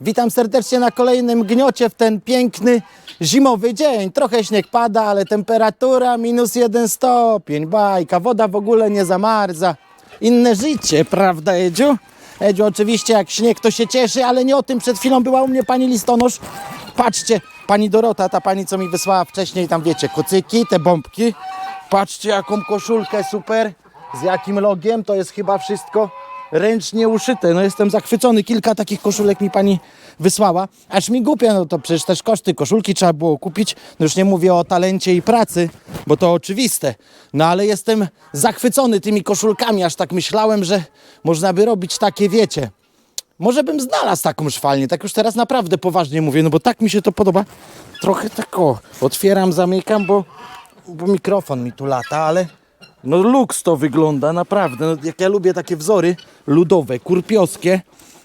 Witam serdecznie na kolejnym gniocie w ten piękny zimowy dzień. Trochę śnieg pada, ale temperatura minus jeden stopień. Bajka, woda w ogóle nie zamarza. Inne życie, prawda Edziu? Edziu oczywiście jak śnieg to się cieszy, ale nie o tym przed chwilą była u mnie pani listonosz. Patrzcie, pani Dorota, ta pani co mi wysłała wcześniej, tam wiecie, kucyki, te bombki. Patrzcie jaką koszulkę super, z jakim logiem, to jest chyba wszystko ręcznie uszyte. No jestem zachwycony. Kilka takich koszulek mi pani wysłała. Aż mi głupio, no to przecież też koszty koszulki trzeba było kupić. No już nie mówię o talencie i pracy, bo to oczywiste. No ale jestem zachwycony tymi koszulkami. Aż tak myślałem, że można by robić takie, wiecie. Może bym znalazł taką szwalnię, tak już teraz naprawdę poważnie mówię, no bo tak mi się to podoba. Trochę tak o, otwieram, zamykam, bo, bo mikrofon mi tu lata, ale no luks to wygląda, naprawdę. No, jak ja lubię takie wzory ludowe, kurpiowskie,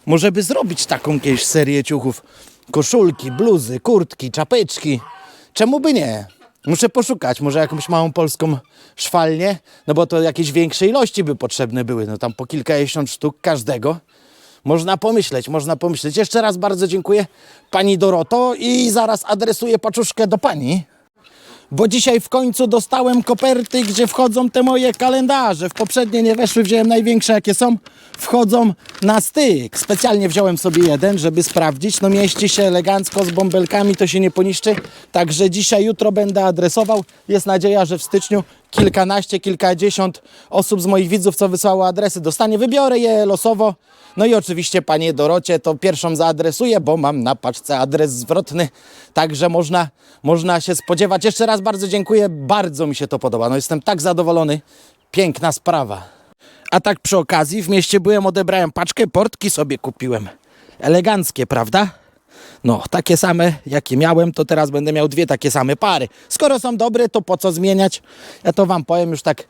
może by zrobić taką kiedyś serię ciuchów. Koszulki, bluzy, kurtki, czapeczki. Czemu by nie? Muszę poszukać, może jakąś małą polską szwalnię, no bo to jakieś większe ilości by potrzebne były, no tam po kilkadziesiąt sztuk każdego. Można pomyśleć, można pomyśleć. Jeszcze raz bardzo dziękuję pani Doroto i zaraz adresuję paczuszkę do pani bo dzisiaj w końcu dostałem koperty, gdzie wchodzą te moje kalendarze. W poprzednie nie weszły, wziąłem największe jakie są. Wchodzą na styk. Specjalnie wziąłem sobie jeden, żeby sprawdzić. No mieści się elegancko z bąbelkami, to się nie poniszczy. Także dzisiaj, jutro będę adresował. Jest nadzieja, że w styczniu kilkanaście, kilkadziesiąt osób z moich widzów, co wysłało adresy, dostanie. Wybiorę je losowo. No i oczywiście panie Dorocie to pierwszą zaadresuję, bo mam na paczce adres zwrotny, także można, można się spodziewać. Jeszcze raz bardzo dziękuję, bardzo mi się to podoba. No jestem tak zadowolony. Piękna sprawa. A tak przy okazji w mieście byłem, odebrałem paczkę, portki sobie kupiłem. Eleganckie, prawda? No, takie same, jakie miałem, to teraz będę miał dwie takie same pary. Skoro są dobre, to po co zmieniać? Ja to wam powiem już tak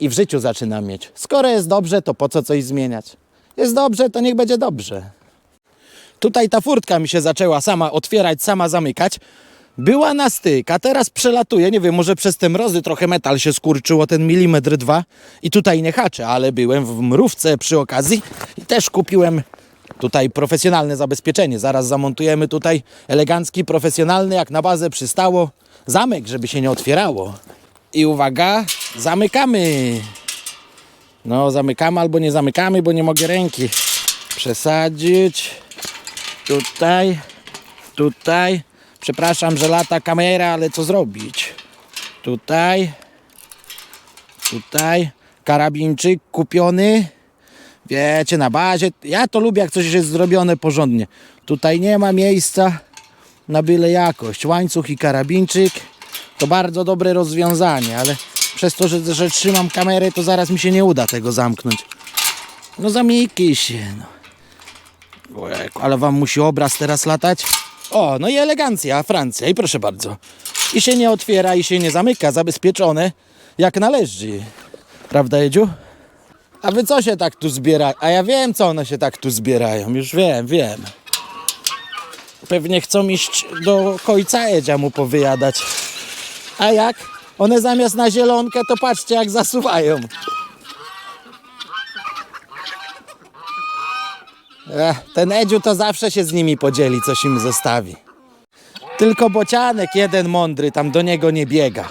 i w życiu zaczynam mieć. Skoro jest dobrze, to po co coś zmieniać? Jest dobrze, to niech będzie dobrze. Tutaj ta furtka mi się zaczęła sama otwierać, sama zamykać. Była na styk, a teraz przelatuje. Nie wiem, może przez te mrozy trochę metal się skurczyło, ten milimetr dwa i tutaj nie haczę, ale byłem w mrówce przy okazji i też kupiłem tutaj profesjonalne zabezpieczenie. Zaraz zamontujemy tutaj elegancki, profesjonalny, jak na bazę przystało, zamek, żeby się nie otwierało. I uwaga, zamykamy. No, zamykamy albo nie zamykamy, bo nie mogę ręki przesadzić. Tutaj, tutaj. Przepraszam, że lata kamera, ale co zrobić? Tutaj, tutaj. Karabinczyk kupiony. Wiecie, na bazie. Ja to lubię, jak coś jest zrobione porządnie. Tutaj nie ma miejsca na byle jakość. Łańcuch i karabinczyk to bardzo dobre rozwiązanie, ale przez to, że, że trzymam kamerę, to zaraz mi się nie uda tego zamknąć. No zamykaj się. No. Ojejku, ale wam musi obraz teraz latać. O, no i elegancja, Francja. I proszę bardzo. I się nie otwiera, i się nie zamyka. Zabezpieczone jak należy. Prawda, Jedziu? A wy co się tak tu zbierają? A ja wiem, co one się tak tu zbierają. Już wiem, wiem. Pewnie chcą iść do końca Edzia mu powyjadać. A jak? One zamiast na zielonkę, to patrzcie jak zasuwają. Ech, ten Edziu to zawsze się z nimi podzieli, coś im zostawi. Tylko bocianek jeden mądry tam do niego nie biega.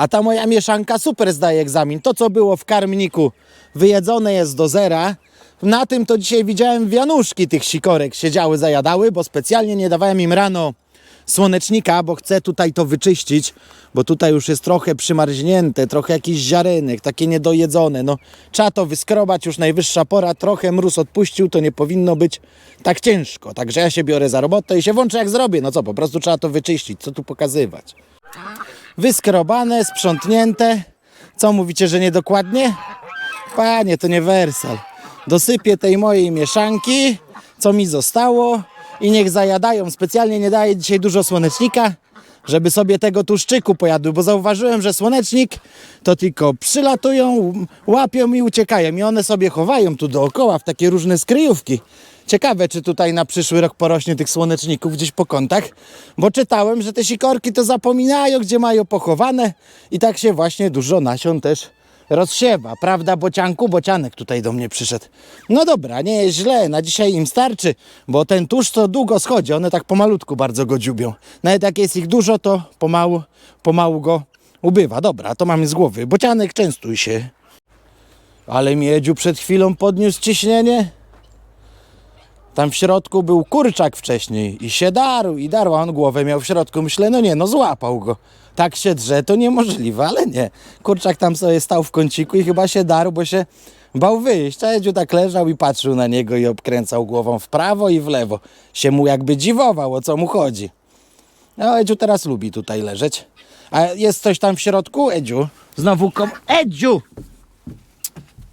A ta moja mieszanka super zdaje egzamin. To, co było w karmniku, wyjedzone jest do zera. Na tym to dzisiaj widziałem wianuszki tych sikorek siedziały, zajadały, bo specjalnie nie dawałem im rano słonecznika, bo chcę tutaj to wyczyścić, bo tutaj już jest trochę przymarznięte, trochę jakiś ziarenek, takie niedojedzone. No, trzeba to wyskrobać, już najwyższa pora, trochę mróz odpuścił, to nie powinno być tak ciężko. Także ja się biorę za robotę i się włączę jak zrobię. No co, po prostu trzeba to wyczyścić, co tu pokazywać. Wyskrobane, sprzątnięte. Co mówicie, że niedokładnie? Panie, to nie wersal. Dosypię tej mojej mieszanki, co mi zostało i niech zajadają. Specjalnie nie daję dzisiaj dużo słonecznika, żeby sobie tego tłuszczyku pojadły, bo zauważyłem, że słonecznik to tylko przylatują, łapią i uciekają i one sobie chowają tu dookoła w takie różne skryjówki. Ciekawe, czy tutaj na przyszły rok porośnie tych słoneczników gdzieś po kątach, bo czytałem, że te sikorki to zapominają, gdzie mają pochowane i tak się właśnie dużo nasion też rozsiewa, prawda bocianku? Bocianek tutaj do mnie przyszedł. No dobra, nie jest źle, na dzisiaj im starczy, bo ten tusz to długo schodzi, one tak pomalutku bardzo go dziubią. Nawet jak jest ich dużo, to pomału, pomału go ubywa. Dobra, to mamy z głowy. Bocianek, częstuj się. Ale miedziu przed chwilą podniósł ciśnienie. Tam w środku był kurczak wcześniej i się darł i darł, a on głowę miał w środku. Myślę, no nie, no złapał go. Tak się drze, to niemożliwe, ale nie. Kurczak tam sobie stał w kąciku i chyba się darł, bo się bał wyjść. A Edziu tak leżał i patrzył na niego i obkręcał głową w prawo i w lewo. Się mu jakby dziwował, o co mu chodzi. No, Edziu teraz lubi tutaj leżeć. A jest coś tam w środku, Edziu? Znowu kom... Edziu!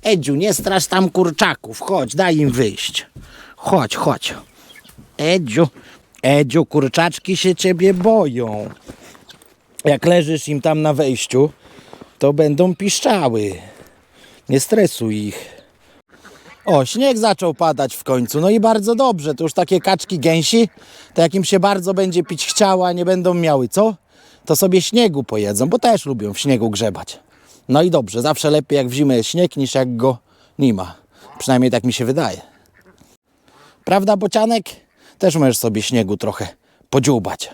Edziu, nie strasz tam kurczaków. Chodź, daj im wyjść. Chodź, chodź. Edziu, Edziu, kurczaczki się ciebie boją. Jak leżysz im tam na wejściu, to będą piszczały. Nie stresuj ich. O, śnieg zaczął padać w końcu. No i bardzo dobrze. To już takie kaczki gęsi, to jak im się bardzo będzie pić chciała, nie będą miały co, to sobie śniegu pojedzą, bo też lubią w śniegu grzebać. No i dobrze, zawsze lepiej jak w zimę jest śnieg, niż jak go nie ma. Przynajmniej tak mi się wydaje. Prawda, bocianek? Też możesz sobie śniegu trochę podziubać.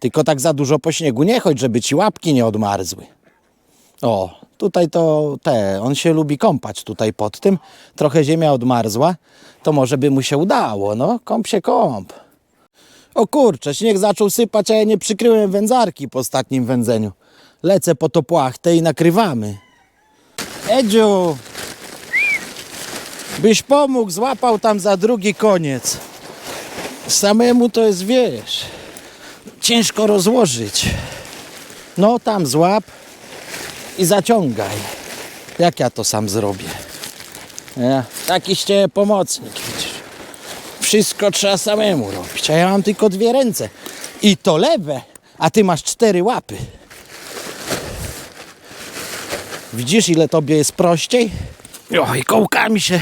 Tylko tak za dużo po śniegu nie chodź, żeby ci łapki nie odmarzły. O, tutaj to te, on się lubi kąpać tutaj pod tym. Trochę ziemia odmarzła, to może by mu się udało, no. Kąp się kąp. O kurczę, śnieg zaczął sypać, a ja nie przykryłem wędzarki po ostatnim wędzeniu. Lecę po to płachtę i nakrywamy. Edziu! Byś pomógł, złapał tam za drugi koniec. Samemu to jest, wiesz, ciężko rozłożyć. No tam złap i zaciągaj. Jak ja to sam zrobię? Ja, taki pomocnik, widzisz. Wszystko trzeba samemu robić, a ja mam tylko dwie ręce. I to lewe, a ty masz cztery łapy. Widzisz, ile tobie jest prościej? O, i kołkami się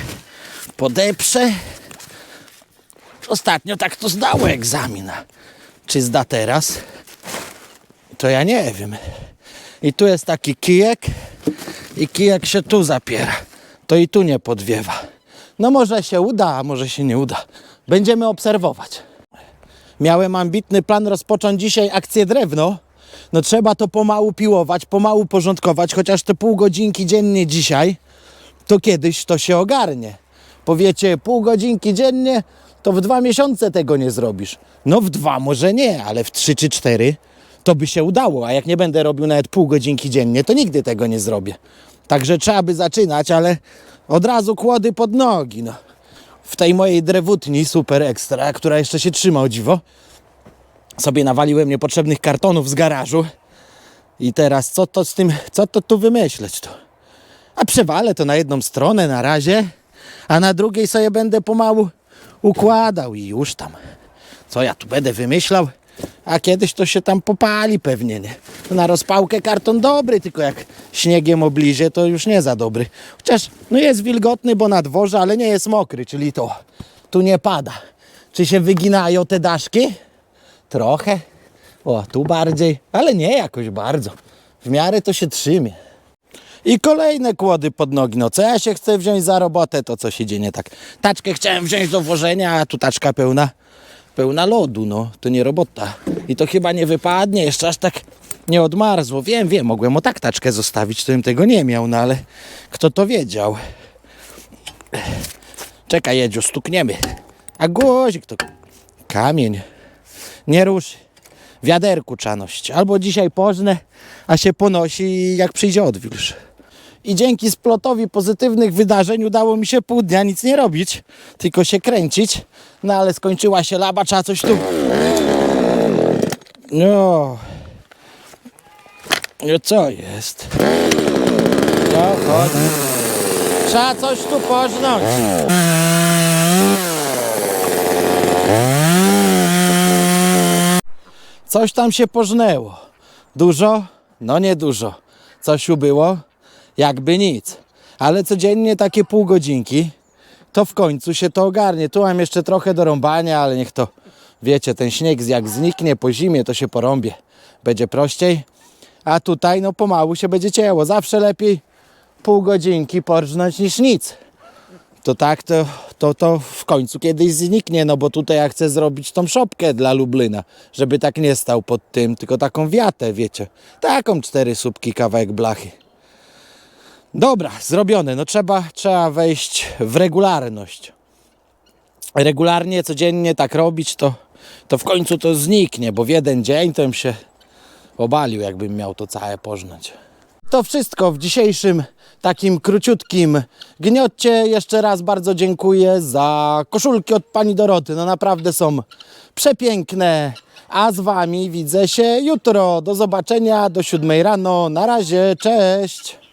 podeprze. Ostatnio tak to zdało egzamin. Czy zda teraz? To ja nie wiem. I tu jest taki kijek i kijek się tu zapiera. To i tu nie podwiewa. No może się uda, a może się nie uda. Będziemy obserwować. Miałem ambitny plan rozpocząć dzisiaj akcję drewno. No trzeba to pomału piłować, pomału porządkować, chociaż te pół godzinki dziennie dzisiaj, to kiedyś to się ogarnie. Powiecie, pół godzinki dziennie, to w dwa miesiące tego nie zrobisz. No w dwa może nie, ale w trzy czy cztery to by się udało, a jak nie będę robił nawet pół godzinki dziennie, to nigdy tego nie zrobię. Także trzeba by zaczynać, ale od razu kłody pod nogi. No. W tej mojej drewutni super ekstra, która jeszcze się trzyma o dziwo, sobie nawaliłem niepotrzebnych kartonów z garażu. I teraz co to z tym, co to tu wymyśleć to? A przewalę to na jedną stronę na razie, a na drugiej sobie będę pomału układał i już tam. Co ja tu będę wymyślał? A kiedyś to się tam popali pewnie, nie? Na rozpałkę karton dobry, tylko jak śniegiem oblizie, to już nie za dobry. Chociaż no jest wilgotny, bo na dworze, ale nie jest mokry, czyli to tu nie pada. Czy się wyginają te daszki? Trochę. O, tu bardziej, ale nie jakoś bardzo. W miarę to się trzymie. I kolejne kłody pod nogi. No co ja się chcę wziąć za robotę, to co się dzieje nie tak. Taczkę chciałem wziąć do włożenia, a tu taczka pełna, pełna lodu, no. To nie robota. I to chyba nie wypadnie, jeszcze aż tak nie odmarzło. Wiem, wiem, mogłem o tak taczkę zostawić, to bym tego nie miał, no ale kto to wiedział. Czekaj, Jedziu, stukniemy. A guzik to kamień. Nie ruszy. Wiaderku nosić. Albo dzisiaj pożnę, a się ponosi jak przyjdzie odwilż. I dzięki splotowi pozytywnych wydarzeń udało mi się pół dnia nic nie robić, tylko się kręcić. No ale skończyła się laba, trzeba coś tu... No... No co jest? No chodź. Trzeba coś tu pożnąć. Coś tam się pożnęło. Dużo? No nie dużo. Coś ubyło? Jakby nic. Ale codziennie takie pół godzinki, to w końcu się to ogarnie. Tu mam jeszcze trochę do rąbania, ale niech to, wiecie, ten śnieg jak zniknie po zimie, to się porąbie. Będzie prościej. A tutaj no pomału się będzie cięło. Zawsze lepiej pół godzinki porżnąć niż nic. To tak, to, to, to w końcu kiedyś zniknie, no bo tutaj ja chcę zrobić tą szopkę dla Lublina, żeby tak nie stał pod tym, tylko taką wiatę, wiecie. Taką cztery słupki, kawałek blachy. Dobra, zrobione. No trzeba, trzeba wejść w regularność. Regularnie, codziennie tak robić, to, to w końcu to zniknie, bo w jeden dzień to bym się obalił, jakbym miał to całe pożnąć. To wszystko w dzisiejszym takim króciutkim gniocie. Jeszcze raz bardzo dziękuję za koszulki od pani Doroty. No naprawdę są przepiękne. A z wami widzę się jutro. Do zobaczenia do siódmej rano. Na razie, cześć.